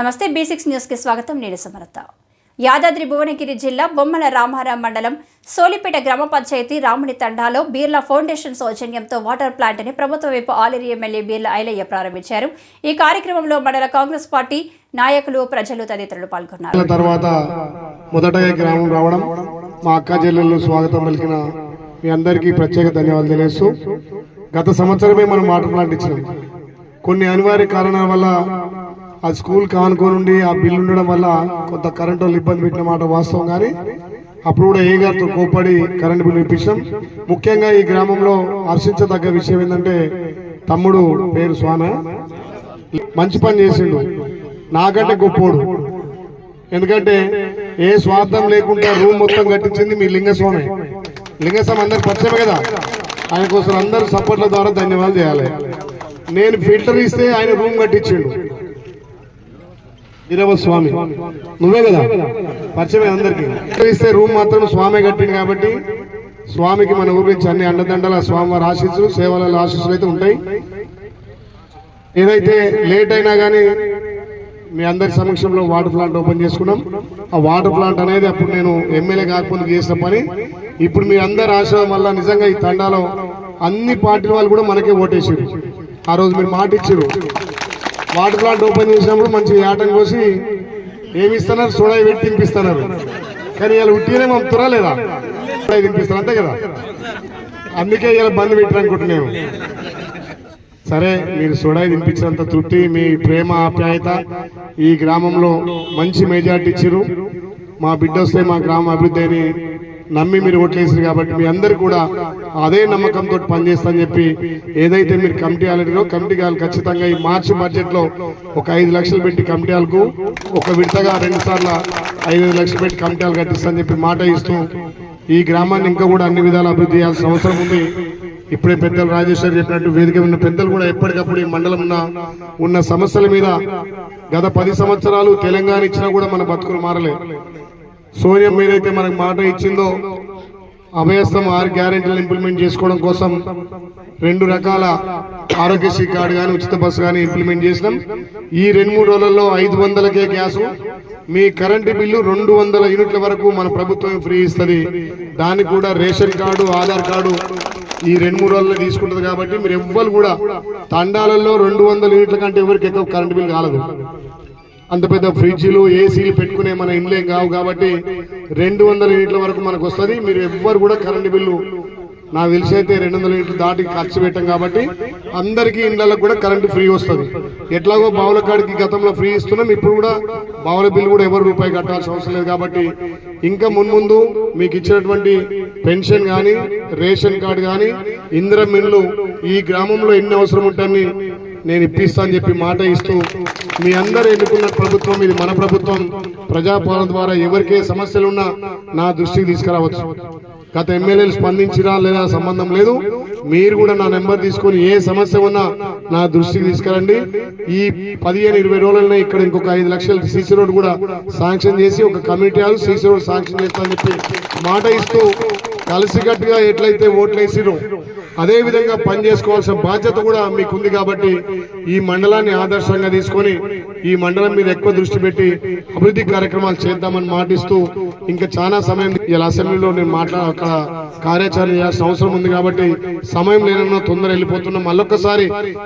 నమస్తే B six న్యూస్కి స్వాగతం. నేను సమరత. యాదాద్రి భువనగిరి జిల్లా బొమ్మల రామారాం మండలం సోలిపేట గ్రామ పంచాయతీ రాముని తండాలో బీర్లా ఫౌండేషన్ సౌజన్యంతో వాటర్ ప్లాంట్ని ప్రభుత్వ వైపు ఆలేరి ఎమ్మెల్యే బీర్లా ఐలయ్య ప్రారంభించారు. ఈ కార్యక్రమంలో మండల కాంగ్రెస్ పార్టీ నాయకులు ప్రజలు తదితరులు పాల్గొన్నారు. తర్వాత మొదటగా గ్రామం రావడం మా అక్క జిల్లాలో స్వాగతం పలికిన మీ అందరికీ ప్రత్యేక ధన్యవాదాలు తెలియస్తూ గత సంవత్సరమే మనం వాటర్ ప్లాంట్ ఇచ్చినాం. కొన్ని అనివార్య కారణాల వల్ల ఆ స్కూల్ కానుకోనుండి ఆ బిల్లు ఉండడం వల్ల కొంత కరెంటు వాళ్ళు ఇబ్బంది పెట్టిన మాట వాస్తవం కానీ అప్పుడు కూడా ఏ గారితో కోప్పడి కరెంటు బిల్లు ఇప్పించాం ముఖ్యంగా ఈ గ్రామంలో హర్షించదగ్గ విషయం ఏంటంటే తమ్ముడు పేరు స్వామి మంచి పని చేసిండు. నాకంటే గొప్పోడు. ఎందుకంటే ఏ స్వార్థం లేకుండా రూమ్ మొత్తం కట్టించింది మీ లింగస్వామి. లింగస్వామి అందరు పరిచయమే కదా. ఆయన కోసం అందరు సపోర్ట్ల ద్వారా ధన్యవాదాలు చేయాలి. నేను ఫిల్టర్ ఇస్తే ఆయన రూమ్ కట్టించిండు. నీరవ స్వామి. నువ్వే కదా? పరిచయమే అందరికి. ఇస్తే రూమ్ మాత్రం స్వామి కట్టింది కాబట్టి స్వామికి మన ఊరి నుంచి అన్ని అండదండల స్వామివారి ఆశీస్సులు సేవల ఆశీస్సులు అయితే ఉంటాయి. ఏదైతే లేట్ అయినా కానీ మీ అందరి సమక్షంలో వాటర్ ప్లాంట్ ఓపెన్ చేసుకున్నాం. ఆ వాటర్ ప్లాంట్ అనేది అప్పుడు నేను ఎమ్మెల్యే కాకపోతే చేసిన పని. ఇప్పుడు మీ అందరి ఆశ వల్ల నిజంగా ఈ తండాలో అన్ని పార్టీల వాళ్ళు కూడా మనకే ఓటేసారు ఆ రోజు మీరు మాట ఇచ్చారు వాటర్ ప్లాంట్ ఓపెన్ చేసినప్పుడు మంచి ఆటం కోసి ఏమి ఇస్తున్నారు సోడాయి పెట్టి తినిపిస్తున్నారు. కానీ ఇలా ఉట్టినే పంపుతారా లేదా సోడాయి తినిపిస్తారు అంతే కదా? అందుకే ఇలా బంద్ పెట్టారనుకుంటున్నాము సరే మీరు సోడా తినిపించినంత తృప్తి మీ ప్రేమ ఆప్యాయత ఈ గ్రామంలో మంచి మెజార్టీ ఇచ్చారు మా బిడ్డ వస్తే మా గ్రామ అభివృద్ధి అని నమ్మి మీరు ఓట్లేసారు కాబట్టి మీ అందరు కూడా అదే నమ్మకంతో పనిచేస్తా అని చెప్పి ఏదైతే మీరు కమిటీ హాలడిలో కమిటీ హాల్ ఖచ్చితంగా ఈ మార్చి బడ్జెట్లో ఒక ఐదు లక్షలు పెట్టి కమిటీ హాల్కు ఒక విడతగా రెండు సార్లు ఐదు లక్షలు పెట్టి కమిటీ హాల్ కట్టిస్తా చెప్పి మాట ఇస్తూ ఈ గ్రామాన్ని ఇంకా కూడా అన్ని విధాలు అభివృద్ధి చేయాల్సిన అవసరం ఉంది. ఇప్పుడే పెద్దలు రాజేశ్వర్ చెప్పినట్టు వేదిక ఉన్న పెద్దలు కూడా ఎప్పటికప్పుడు ఈ మండలం ఉన్న ఉన్న సమస్యల మీద గత పది సంవత్సరాలు తెలంగాణ ఇచ్చినా కూడా మన బతుకులు మారలే. సోనియం ఏదైతే మనకు మాట ఇచ్చిందో అభయస్థం ఆరు గ్యారెంటీలు ఇంప్లిమెంట్ చేసుకోవడం కోసం రెండు రకాల ఆరోగ్యశ్రీ కార్డు కానీ ఉచిత బస్సు కానీ ఇంప్లిమెంట్ చేసినాం. ఈ రెండు మూడు రోజులలో ఐదు వందలకే గ్యాసు. మీ కరెంటు బిల్లు రెండు వందల యూనిట్ల వరకు మన ప్రభుత్వం ఫ్రీ ఇస్తుంది. దానికి కూడా రేషన్ కార్డు ఆధార్ కార్డు ఈ రెండు మూడు రోజుల్లో తీసుకుంటుంది కాబట్టి మీరు ఎవ్వరు కూడా తండాలలో రెండు వందల యూనిట్ల కంటే ఎవరికి ఎక్కువ కరెంటు బిల్ కాలదు. అంత పెద్ద ఫ్రిడ్జ్లు ఏసీలు పెట్టుకునే మన ఇండ్లేం కావు కాబట్టి రెండు వందల యూనిట్ల వరకు మనకు వస్తుంది. మీరు ఎవ్వరు కూడా కరెంటు బిల్లు నాకు తెలిసి అయితే రెండు వందల యూనిట్లు దాటి ఖర్చు పెట్టాం కాబట్టి అందరికీ ఇండ్లకు కూడా కరెంటు ఫ్రీ వస్తుంది. ఎట్లాగో బావుల కాడికి గతంలో ఫ్రీ ఇస్తున్నాం. ఇప్పుడు కూడా బావుల బిల్లు కూడా ఎవరు రూపాయి కట్టాల్సిన అవసరం లేదు కాబట్టి ఇంకా మున్ముందు మీకు ఇచ్చినటువంటి పెన్షన్ కానీ రేషన్ కార్డు కానీ ఇందిరా మిల్లు ఈ గ్రామంలో ఎన్ని అవసరం ఉంటాయని నేను ఇప్పిస్తా అని చెప్పి మాట ఇస్తూ మీ అందరూ ఎన్నుకున్న ప్రభుత్వం ఇది మన ప్రభుత్వం. ప్రజాపాలన ద్వారా ఎవరికే సమస్యలున్నా నా దృష్టికి తీసుకురావచ్చు. గత ఎమ్మెల్యేలు స్పందించిరా లేదా సంబంధం లేదు. మీరు కూడా నా నెంబర్ తీసుకొని ఏ సమస్య ఉన్నా నా దృష్టికి తీసుకురండి. ఈ పదిహేను ఇరవై రోజులనే ఇక్కడ ఇంకొక ఐదు లక్షల సీసీ రోడ్ కూడా శాంక్షన్ చేసి ఒక committee hall CC road sanction చేస్తామని చెప్పి మాట ఇస్తూ కలిసికట్టుగా ఎట్లయితే ఓట్లేసిరో అదే విధంగా పనిచేసుకోవాల్సిన బాధ్యత కూడా మీకు ఉంది కాబట్టి ఈ మండలాన్ని ఆదర్శంగా తీసుకొని ఈ మండలం మీద ఎక్కువ దృష్టి పెట్టి అభివృద్ధి కార్యక్రమాలు చేద్దామని మాటిస్తూ ఇంకా చాలా సమయం ఇలా అసెంబ్లీలో నేను మాట్లా అక్కడ కార్యాచరణ చేయాల్సిన అవసరం ఉంది కాబట్టి సమయం లేనన్నా తొందర వెళ్ళిపోతున్నాం. మళ్ళొక్కసారి